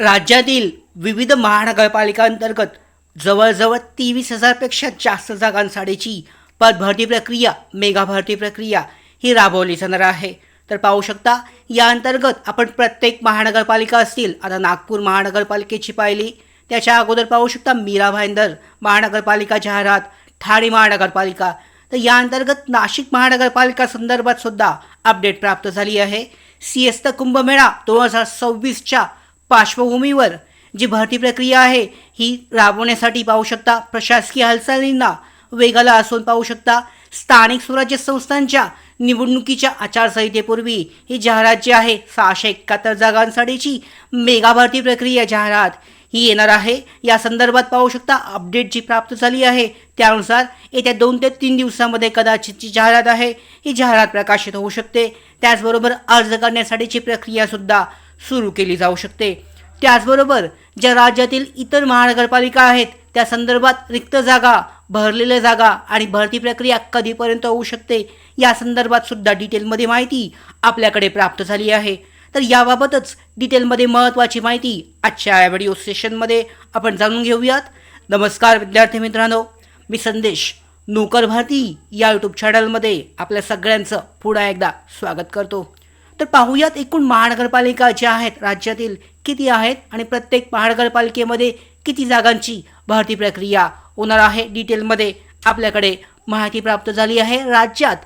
राज्यातील विविध महानगरपालिकांतर्गत जवळजवळ तेवीस हजारपेक्षा जास्त जागांसाठीची पदभरती प्रक्रिया मेगा भरती प्रक्रिया ही राबवली जाणार आहे. तर पाहू शकता या अंतर्गत आपण प्रत्येक महानगरपालिका असतील आता नागपूर महानगरपालिकेची पाहिली त्याच्या अगोदर पाहू शकता मीरा भाईंदर महानगरपालिका जाहिरात ठाणे महानगरपालिका. तर या अंतर्गत नाशिक महानगरपालिका संदर्भात सुद्धा अपडेट प्राप्त झाली आहे. सी सिएस्त कुंभमेळा दोन हजार सव्वीसच्या पार्श्वभूमीवर जी भरती प्रक्रिया आहे ही राबवण्यासाठी पाहू शकता प्रशासकीय हालचालींना वेगाला असून पाहू शकता. स्थानिक स्वराज्य संस्थांच्या निवडणुकीच्या आचारसंहितेपूर्वी ही जाहिरात जी आहे सहाशे एकाहत्तर जागांसाठीची मेगा भरती प्रक्रिया जाहिरात ही येणार आहे. या संदर्भात पाहू शकता अपडेट जी प्राप्त झाली आहे त्यानुसार येत्या दोन ते तीन दिवसामध्ये कदाचित जी जाहिरात आहे ही जाहिरात प्रकाशित होऊ शकते. त्याचबरोबर अर्ज करण्यासाठीची प्रक्रियासुद्धा सुरू केली जाऊ शकते. त्याचबरोबर ज्या राज्यातील इतर महानगरपालिका आहेत त्या संदर्भात रिक्त जागा भरलेल्या जागा आणि भरती प्रक्रिया कधीपर्यंत होऊ शकते या संदर्भात सुद्धा डिटेलमध्ये माहिती आपल्याकडे प्राप्त झाली आहे. तर याबाबतच डिटेलमध्ये महत्त्वाची माहिती आजच्या या व्हिडिओ सेशनमध्ये आपण जाणून घेऊयात. नमस्कार विद्यार्थी मित्रांनो. मी संदेश नोकर भारती या यूट्यूब चॅनलमध्ये आपल्या सगळ्यांचं पुन्हा एकदा स्वागत करतो. तर पाहूयात एकूण महानगरपालिका ज्या आहेत राज्यातील किती आहेत आणि प्रत्येक महानगरपालिकेमध्ये किती जागांची भरती प्रक्रिया होणार आहे. डिटेलमध्ये आपल्याकडे माहिती प्राप्त झाली आहे. राज्यात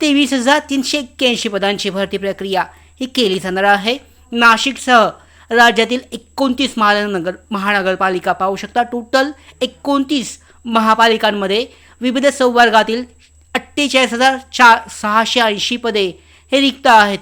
तेवीस हजार तीनशे एक्क्याऐंशी पदांची भरती प्रक्रिया ही केली जाणार आहे. नाशिकसह राज्यातील एकोणतीस महानगर महानगरपालिका पाहू शकता. टोटल एकोणतीस महापालिकांमध्ये विविध संवर्गातील अठ्ठेचाळीस हजार चार सहाशे ऐंशी पदे हे रिक्त आहेत.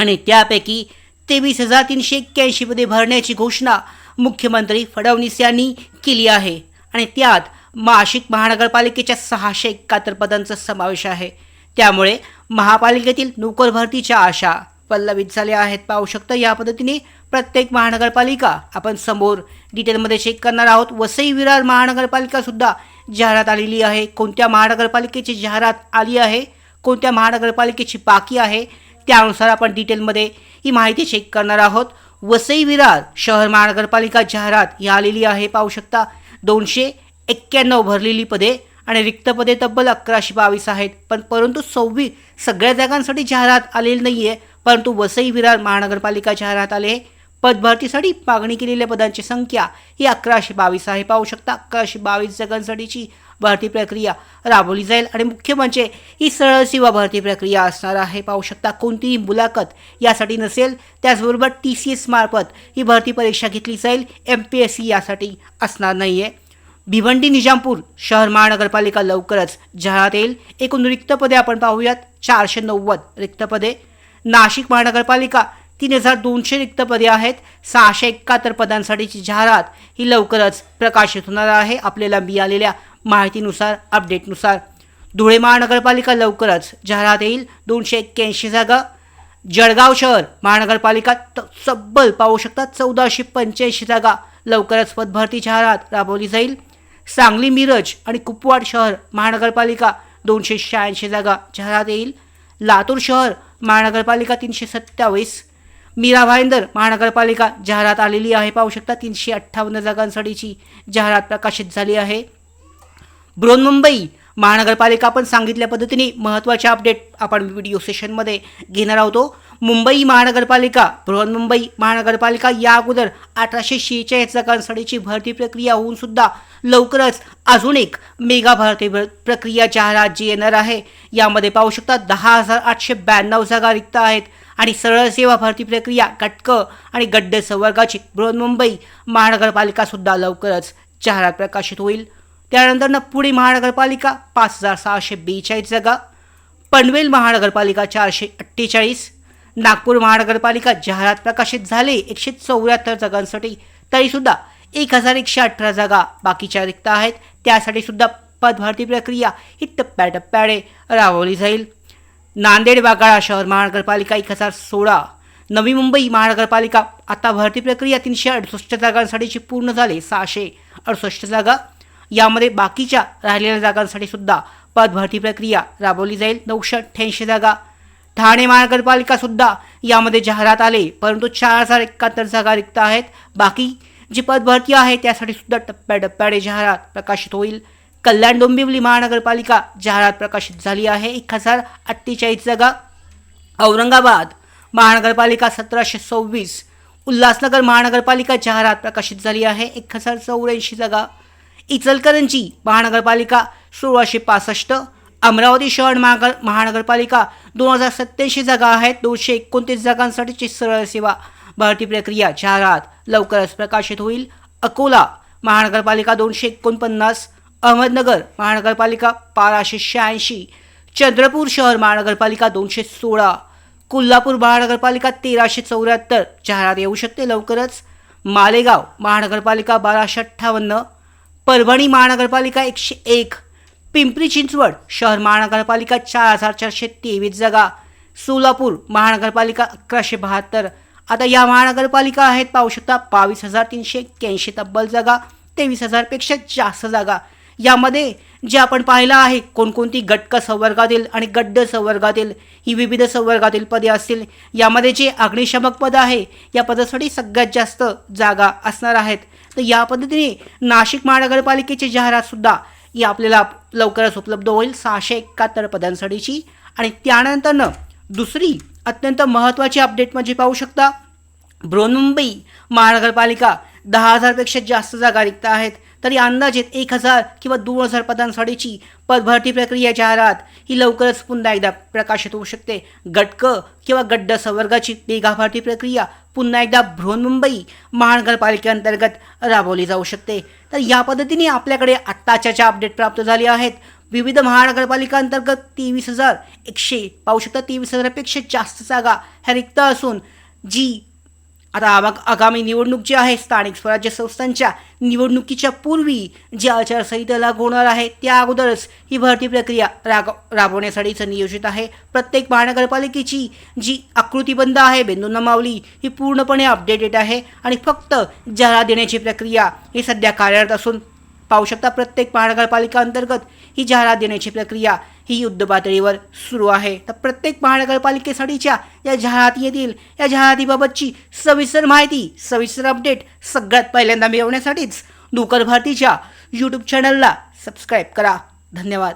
आणि त्यापैकी तेवीस हजार तीनशे एक्क्याऐंशी पदे भरण्याची घोषणा मुख्यमंत्री फडणवीस यांनी केली आहे. आणि त्यात नाशिक महानगरपालिकेच्या सहाशे एकाहत्तर पदांचा समावेश आहे. त्यामुळे महापालिकेतील नोकर भरतीच्या आशा पल्लवित झाल्या आहेत. पाहू शकता या पद्धतीने प्रत्येक महानगरपालिका आपण समोर डिटेलमध्ये चेक करणार आहोत. वसई विरार महानगरपालिका सुद्धा जाहिरात आलेली आहे. कोणत्या महानगरपालिकेची जाहिरात आली आहे? कोणत्या महानगरपालिकेची बाकी आहे? त्यानुसार आपण डिटेलमध्ये ही माहिती चेक करणार आहोत. वसई विरार शहर महानगरपालिका जाहिरात ही आलेली आहे. पाहू शकता दोनशे एक्क्याण्णव भरलेली पदे आणि रिक्त पदे तब्बल अकराशे बावीस आहेत. पण परंतु सव्वीस सगळ्या जागांसाठी जाहिरात आलेली नाही आहे परंतु वसई विरार महानगरपालिका जाहिरात आले. पदभरतीसाठी मागणी केलेल्या पदांची संख्या ही अकराशे बावीस आहे. पाहू शकता अकराशे बावीस जागांसाठीची भरती प्रक्रिया राबवली जाईल आणि मुख्य म्हणजे ही सरळ सेवा भरती प्रक्रिया असणार आहे. पाहू शकता कोणतीही मुलाखत यासाठी नसेल त्याचबरोबर टी सी एस मार्फत ही भरती परीक्षा घेतली जाईल. एम पी एस सी यासाठी असणार नाही आहे भिवंडी निजामपूर शहर महानगरपालिका लवकरच जाहिरात येईल. एकूण रिक्त पदे आपण पाहूयात. चारशे नव्वद रिक्त पदे नाशिक महानगरपालिका तीन हजार दोनशे रिक्त पदे आहेत. सहाशे एकाहत्तर पदांसाठीची जाहिरात ही लवकरच प्रकाशित होणार आहे. आपल्याला मिळालेल्या माहितीनुसार अपडेटनुसार धुळे महानगरपालिका लवकरच जाहिरात येईल. दोनशे एक्क्याऐंशी जागा. जळगाव शहर महानगरपालिका तब्बल पाहू शकतात चौदाशे पंच्याऐंशी जागा. लवकरच पदभरती जाहिरात राबवली जाईल. सांगली मिरज आणि कुपवाड शहर महानगरपालिका दोनशे शहाऐंशी जागा जाहिरात येईल. लातूर शहर महानगरपालिका तीनशे सत्तावीस. मीरा भाईंदर महानगरपालिका जाहिरात आलेली आहे पाहू शकता तीनशे अठ्ठावन्न जागांसाठीची जाहिरात प्रकाशित झाली आहे. बृहन्मुंबई महानगरपालिका पण सांगितल्या पद्धतीने महत्त्वाचे अपडेट आपण व्हिडिओ सेशनमध्ये घेणार आहोत. मुंबई महानगरपालिका बृहन्मुंबई महानगरपालिका या अगोदर अठराशे शेहेचाळीस जागांसाठीची भरती प्रक्रिया होऊन सुद्धा लवकरच अजून एक मेगा भरती भर- प्रक्रिया जाहिरात जी येणार आहे यामध्ये पाहू शकता दहा हजार आठशे ब्याण्णव जागा रिक्त आहेत. आणि सरळ सेवा भरती प्रक्रिया कटक आणि गड्डे संवर्गाची बृहन्मुंबई महानगरपालिकासुद्धा लवकरच जाहिरात प्रकाशित होईल. त्यानंतर पुणे महानगरपालिका पाच हजार सहाशे बेचाळीस जागा पनवेल महानगरपालिका चारशे अठ्ठेचाळीस नागपूर महानगरपालिका जाहिरात प्रकाशित झाले एकशे चौऱ्याहत्तर जागांसाठी तरीसुद्धा एक हजार एकशे अठरा जागा बाकीच्या रिक्त आहेत. त्यासाठी सुद्धा पदभरती प्रक्रिया ही टप्प्याटप्प्याने राबवली जाईल. नांदेड वाघाळा शहर महानगरपालिका एक हजार सोळा नवी मुंबई महानगरपालिका आता भरती प्रक्रिया तीनशे अडुसष्ट जागांसाठीची पूर्ण झाली सहाशे अडुसष्ट जागा. यामध्ये बाकीच्या राहिलेल्या जागांसाठी सुद्धा पदभरती प्रक्रिया राबवली जाईल. नऊशे अठ्ठ्याऐंशी जागा. ठाणे महानगरपालिका सुद्धा यामध्ये जाहिरात आले परंतु चार हजार एकाहत्तर जागा रिक्त आहेत. बाकी जी पदभरती आहे त्यासाठी सुद्धा टप्प्याटप्प्याने जाहिरात प्रकाशित होईल. कल्याण डोंबिवली महानगरपालिका जाहिरात प्रकाशित झाली आहे. एक हजार अठ्ठेचाळीस जागा. औरंगाबाद महानगरपालिका सतराशे सव्वीस. उल्हासनगर महानगरपालिका जाहिरात प्रकाशित झाली आहे. एक हजार चौऱ्याऐंशी जागा. इचलकरंजी महानगरपालिका सोळाशे पासष्ट अमरावती शहर महानगर महानगरपालिका दोन हजार सत्याऐंशी जागा आहेत दोनशे एकोणतीस जागांसाठीची सरळ सेवा. भरती प्रक्रिया जाहिरात लवकरच प्रकाशित होईल. अकोला महानगरपालिका दोनशे एकोणपन्नास अहमदनगर महानगरपालिका बाराशे शहाऐंशी चंद्रपूर शहर महानगरपालिका दोनशे सोळा कोल्हापूर महानगरपालिका तेराशे चौऱ्याहत्तर. जाहिरात येऊ शकते लवकरच. मालेगाव महानगरपालिका बाराशे अठ्ठावन्न परभणी महानगरपालिका एकशे एक पिंपरी चिंचवड शहर महानगरपालिका चार हजार चारशे तेवीस जागा सोलापूर महानगरपालिका अकराशे बहात्तर. आता या महानगरपालिका आहेत पाहू शकता बावीस हजार तीनशे एक्क्याऐंशी तब्बल जागा तेवीस हजारपेक्षा जास्त जागा. यामध्ये जे आपण पाहिलं आहे कोणकोणती गटक संवर्गातील आणि गड्ड संवर्गातील ही विविध संवर्गातील पदे असतील यामध्ये जे अग्निशमक पद आहे या पदासाठी सगळ्यात जास्त जागा असणार आहेत. तर या पद्धतीने नाशिक महानगरपालिकेची जाहिरातसुद्धा ही आपल्याला लवकरच उपलब्ध होईल सहाशे एकाहत्तर पदांसाठीची. आणि त्यानंतरनं दुसरी अत्यंत महत्त्वाची अपडेट म्हणजे पाहू शकता बृहन्मुंबई महानगरपालिका दहा हजारपेक्षा जास्त जागा रिक्त आहेत. तरी अंदाजित एक हजार किंवा दोन हजार पदांसाठीची पदभरती प्रक्रिया जाहिरात ही लवकरच पुन्हा एकदा प्रकाशित होऊ शकते. गटक किंवा गड्ड संवर्गाची मेगा भरती प्रक्रिया पुन्हा एकदा बृहन्मुंबई महानगरपालिकेअंतर्गत राबवली जाऊ शकते. तर या पद्धतीने आपल्याकडे आत्ताच्या ज्या अपडेट प्राप्त झाले आहेत विविध महानगरपालिका अंतर्गत तेवीस हजार एकशे पाहू शकता तेवीस हजारापेक्षा जास्त जागा ह्या रिक्त असून जी आता आगामी निवडणूक जी आहे स्थानिक स्वराज्य संस्थांच्या निवडणुकीच्या पूर्वी जी आचारसंहिता लागू होणार आहे त्या अगोदरच ही भरती प्रक्रिया राग राबवण्यासाठीचं नियोजित आहे. प्रत्येक महानगरपालिकेची जी आकृतीबंध आहे बेंदू मावली ही पूर्णपणे अपडेटेड आहे आणि फक्त जाहिरात देण्याची प्रक्रिया ही सध्या कार्यरत असून पाहू शकता प्रत्येक महानगरपालिका अंतर्गत ही जाहिरात देण्याची प्रक्रिया ही युद्ध पातळीवर सुरू आहे. तर प्रत्येक महानगरपालिकेसाठीच्या या जाहिराती येतील. या जाहिरातीबाबतची सविस्तर माहिती सविस्तर अपडेट सगळ्यात पहिल्यांदा मिळवण्यासाठीच नोकर भारतीच्या यूट्यूब चॅनलला सबस्क्राईब करा. धन्यवाद.